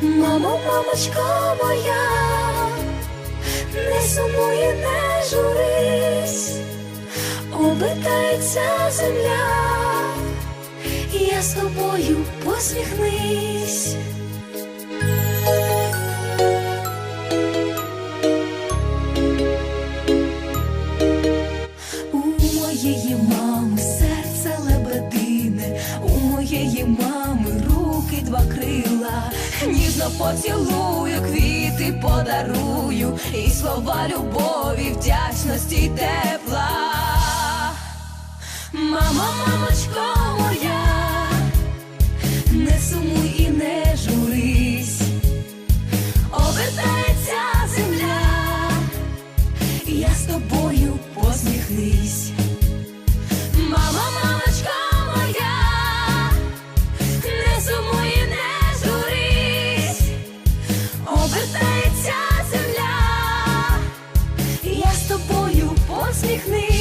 Мамо, мамочко моя, не сумуй не журись, обитається земля, я з тобою посміхнись. ніжно поцілую, квіти подарую, і слова любові, вдячності й тепла. Мама, мамочко моя, не сумуй і не журись, обертається земля, я з тобою посміхнись. тобою посміхнись.